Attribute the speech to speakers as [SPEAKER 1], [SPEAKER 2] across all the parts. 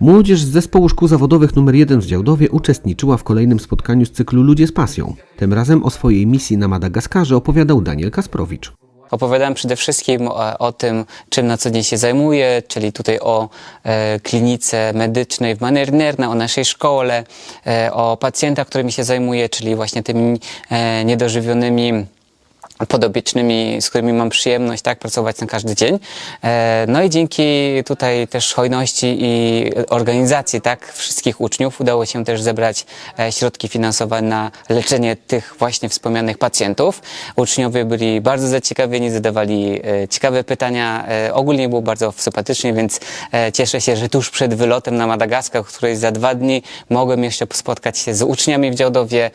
[SPEAKER 1] Młodzież z zespołu szkół zawodowych nr 1 w Działdowie uczestniczyła w kolejnym spotkaniu z cyklu Ludzie z pasją. Tym razem o swojej misji na Madagaskarze opowiadał Daniel Kasprowicz.
[SPEAKER 2] Opowiadałem przede wszystkim o, o tym, czym na co dzień się zajmuję, czyli tutaj o e, klinice medycznej w Manernerna, o naszej szkole, e, o pacjentach, którymi się zajmuję, czyli właśnie tymi e, niedożywionymi podobiecznymi, z którymi mam przyjemność tak pracować na każdy dzień. E, No i dzięki tutaj też hojności i organizacji tak wszystkich uczniów udało się też zebrać e, środki finansowe na leczenie tych właśnie wspomnianych pacjentów. Uczniowie byli bardzo zaciekawieni, zadawali e, ciekawe pytania. Ogólnie było bardzo sympatycznie, więc cieszę się, że tuż przed wylotem na Madagaskar, której za dwa dni mogłem jeszcze spotkać się z uczniami w Działdowie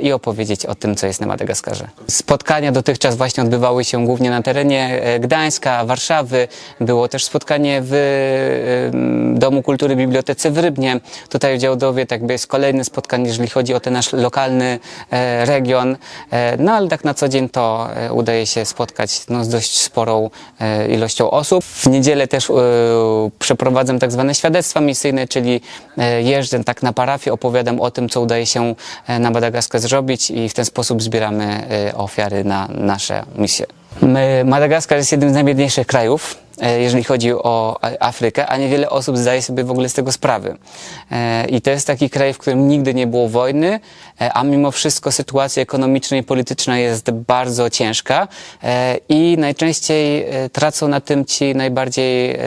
[SPEAKER 2] i opowiedzieć o tym, co jest na Madagaskarze. Spotkania dotychczas właśnie odbywały się głównie na terenie e, Gdańska, Warszawy. Było też spotkanie w e, Domu Kultury Bibliotece w Rybnie. Tutaj w Działdowie tak jest kolejne spotkanie, jeżeli chodzi o ten nasz lokalny e, region. E, No ale tak na co dzień to e, udaje się spotkać no, z dość sporą ilością osób. W niedzielę też przeprowadzam tak zwane świadectwa misyjne, czyli jeżdżę tak na parafię, opowiadam o tym, co udaje się na Madagaskar zrobić i w ten sposób zbieramy ofiary na nasze misje. Madagaskar jest jednym z najbiedniejszych krajów, jeżeli chodzi o A- Afrykę, a niewiele osób zdaje sobie w ogóle z tego sprawy. E, I to jest taki kraj, w którym nigdy nie było wojny, e, a mimo wszystko sytuacja ekonomiczna i polityczna jest bardzo ciężka e, i najczęściej e, tracą na tym ci najbardziej e,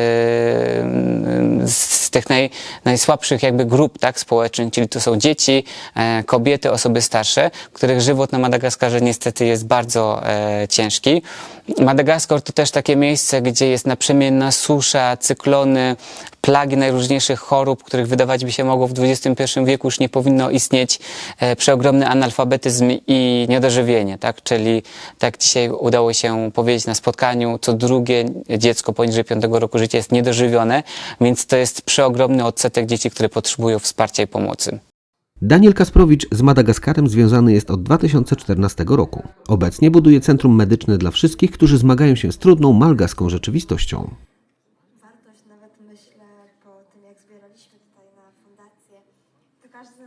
[SPEAKER 2] z tych naj, najsłabszych jakby grup tak, społecznych, czyli to są dzieci, e, kobiety, osoby starsze, których żywot na Madagaskarze niestety jest bardzo e, ciężki. Madagaskar to też takie miejsce, gdzie jest naprzemienna susza, cyklony, plagi najróżniejszych chorób, których wydawać by się mogło w XXI wieku już nie powinno istnieć, e, przeogromny analfabetyzm i niedożywienie, tak? Czyli tak dzisiaj udało się powiedzieć na spotkaniu, co drugie dziecko poniżej 5 roku życia jest niedożywione, więc to jest przeogromny odsetek dzieci, które potrzebują wsparcia i pomocy.
[SPEAKER 1] Daniel Kasprowicz z Madagaskarem związany jest od 2014 roku. Obecnie buduje centrum medyczne dla wszystkich, którzy zmagają się z trudną malgaską rzeczywistością.
[SPEAKER 3] wartość, nawet myślę po tym, jak zbieraliśmy tutaj na fundację, to każdy